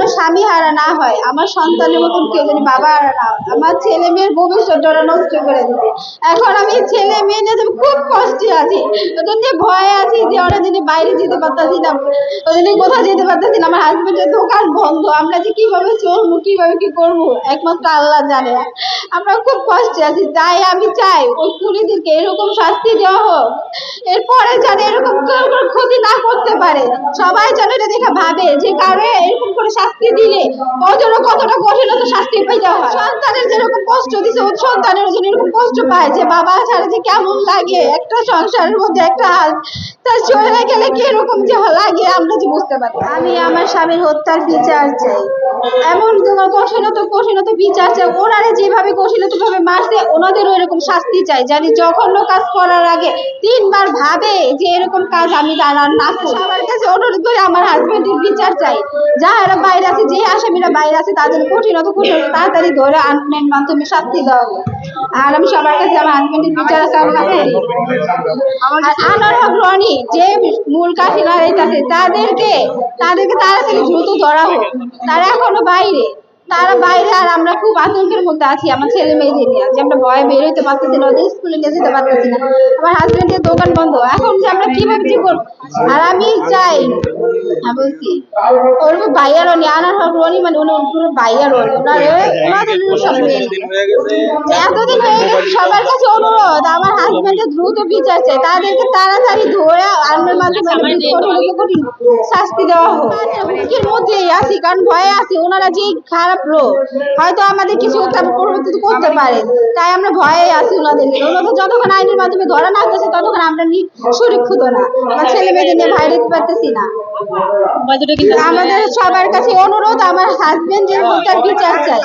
যেন স্বামী হারা না হয়। আমার সন্তানের মতন কেউ যেন বাবা হারা না হয়। আমার ছেলে মেয়ের ভবিষ্যৎ ওরা নষ্ট করে দিবে। এখন আমি ছেলে মেয়ে নিয়ে খুব কষ্টে আছি। ওদের নিয়ে ভয়ে আছি যে ওরা যদি বাইরে যেতে পারতাছি না, ওদের কোথাও যেতে পারতাছি না। আমার হাজবেন্ডের দোকান বন্ধ। আমরা যে কীভাবে চলবো, কীভাবে কি করব, একমাত্র আল্লাহ জানে। আমরা খুব কষ্টে আছি। তাই আমি চাই ওই খুনিদেরকে এরকম শাস্তি দেওয়া হোক। এরপরে যেন এরকম কেউ ক্ষতি না করতে পারে। সবাই যেন এটা দেখে ভাবে যে কারও এরকম করে শাস্তি দিলে কতটা কঠিনত শাস্তি পেতে হয়। সন্তানের যেরকম কষ্ট দিছে ওর সন্তানের জন্য এরকম কষ্ট পায় যে বাবা ছাড়া যে কেমন লাগে একটা সংসারের মধ্যে একটা হাল। তার চলে গেলে কীরকম যে লাগে আমরা যে বুঝতে পারি আমি আমার স্বামীর হত্যার বিচার চাই। এমন কঠিনত কঠিনত বিচার চাই ওনারা যেভাবে কঠিনত ভাবে মারছে ওনাদেরও এরকম শাস্তি চাই। জানি জঘন্য কাজ করার আগে তিনবার ভাবে যে এরকম কাজ আমি তারা না সবার কাছে আমার হাজবেন্ডের বিচার চাই। যারা বাইরে আছে, যে আসামিরা বাইরে আছে, তাদের কঠিনত কঠিন তাড়াতাড়ি ধরে আইনের মাধ্যমে শাস্তি দেওয়া হোক। আর আমি সবার কাছে আমার হাজবেন্ডের বিচার আনার হক রনি যে মূল লাগাইতেছে তাদেরকে তাদেরকে তাড়াতাড়ি দ্রুত ধরা হোক। তারা এখনও বাইরে। তারা বাইরে, আর আমরা খুব আতঙ্কের মধ্যে আছি, আমার ছেলে মেয়েদের নিয়ে। যে আমরা ভয়ে বের হইতে পারতেছি না, ওদের স্কুলে নিয়ে যেতে পারতেছি না। আমার হাজবেন্ডের দোকান বন্ধ। এখন করব আর আমি চাই বলছি ওর ভাইয়ার অনি, আনার হক রনি মানে উনি পুরো মেয়ে। এতদিন হয়ে গেছে, সবার কাছে অনুরোধ, আমার হাজব্যান্ডের দ্রুত বিচার চাই। তাদেরকে তাড়াতাড়ি কঠিন কঠিন শাস্তি দেওয়া হোক। হুমকির মধ্যেই আছি কারণ ভয়ে আছি ওনারা যে খারাপ লোক হয়তো আমাদের কিছু পরবর্তীতে করতে পারে। তাই আমরা ভয়ে আছি ওনাদেরকে। ওনাদের যতক্ষণ আইনের মাধ্যমে ধরা না হচ্ছে ততক্ষণ আমরা নি- সুরক্ষিত না। আমার ছেলে মেয়েদের নিয়ে বাইরে পারতেছি না। আমাদের সবার কাছে অনুরোধ আমার হাজবেন্ডের হত্যার বিচার চাই